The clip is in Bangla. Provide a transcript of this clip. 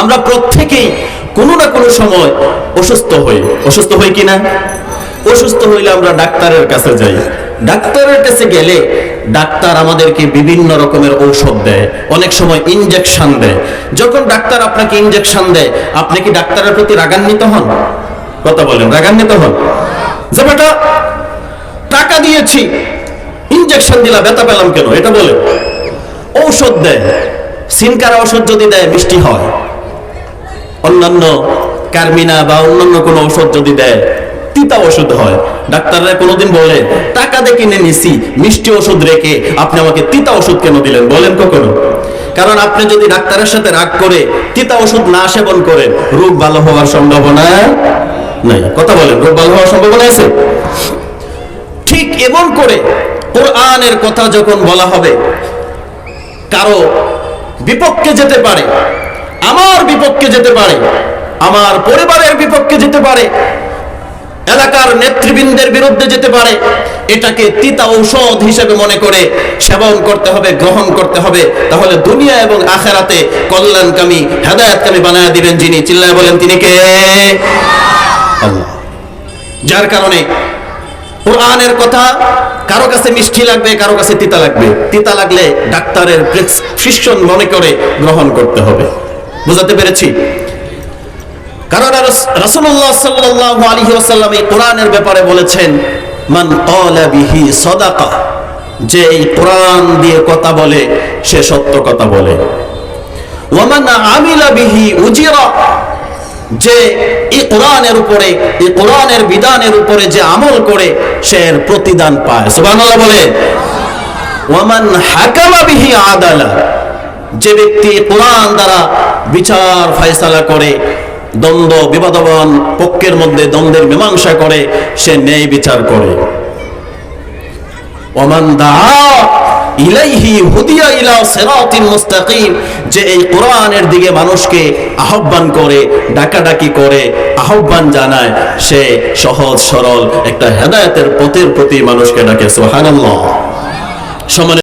আমরা প্রত্যেকেই কোনো না কোনো সময় অসুস্থ হই। অসুস্থ হই কিনা? অসুস্থ হইলে আমরা ডাক্তারের কাছে যাই। ডাক্তারের কাছে গেলে ডাক্তার আমাদেরকে বিভিন্ন রকমের ঔষধ দেয়। অনেক সময় ইনজেকশন দেয়। যখন ডাক্তার আপনাকে ইনজেকশন দেয়, আপনি কি ডাক্তারের প্রতি রাগান্বিত হন? কথা বলেন, রাগান্বিত হন? যে বেটা, টাকা দিয়েছি ইনজেকশন দিলা, ব্যথা পেলাম কেন? এটা বলে। ঔষধ দেয়। সিনকার ঔষধ যদি দেয়, মিষ্টি হয়। অন্যান্য কার্মিনা বা অন্যান্য কোনো ঔষধ যদি দেয়, তিতা ওষুধ হয়। ডাক্তাররা কোনোদিন বলে, টাকা দিয়ে কিনে নিছি, মিষ্টি ওষুধ রেখে আপনি আমাকে তিতা ওষুধ কেন দিলেন? বলেন কখনো। কারণ আপনি যদি ডাক্তারের সাথে রাগ করে তিতা ওষুধ না সেবন করেন, রোগ ভালো হওয়ার সম্ভাবনা নাই। কথা বলেন, রোগ ভালো হওয়ার সম্ভাবনা আছে? ঠিক এমন করে কোরআনের কথা যখন বলা হবে, কারও বিপক্ষে যেতে পারে আমার বিপক্ষে যেতে পারে, আমার পরিবারের বিপক্ষে যেতে পারে, এলাকার নেতৃবৃন্দের বিরুদ্ধে যেতে পারে, এটাকে তিতা ঔষধ হিসেবে মনে করে সেবন করতে হবে, গ্রহণ করতে হবে। তাহলে দুনিয়া এবং আখেরাতে কল্যাণকামী, হেদায়তকামী বানায় দিবেন যিনি। চিল্লায় বলেন, তিনি কে? যার কারণে কোরআনের কথা কারও কাছে মিষ্টি লাগবে, কারও কাছে তিতা লাগবে। তিতা লাগলে ডাক্তারের প্রেসক্রিপশন মনে করে গ্রহণ করতে হবে। বুঝাতে পেরেছি। কারণ রাসূলুল্লাহ সাল্লাল্লাহু আলাইহি ওয়াসাল্লাম এই কোরআনের ব্যাপারে বলেছেন, মান যে এই কোরআন দিয়ে কথা বলে, সে সত্য কথা বলে। আমিলা বিহি উজিরা যে এই কোরআনের উপরে, এই কোরআনের বিধানের উপরে যে আমল করে, সে এর প্রতিদান পায়। সুবহানাল্লাহ বলে ওয়ামান হাকামা বিহি আদালা যে ব্যক্তি কোরআন দ্বারা বিচার ফয়সালা করে, দ্বন্দ্ব, বিবাদবান পক্ষের মধ্যে দ্বন্দ্বের মীমাংসা করে, সে ন্যায় বিচার করে। যে এই কোরআনের দিকে মানুষকে আহ্বান করে, ডাকাডাকি করে, আহ্বান জানায়, সে সহজ সরল একটা হেদায়েতের পথের প্রতি মানুষকে ডাকে, সুবহানাল্লাহ। সমান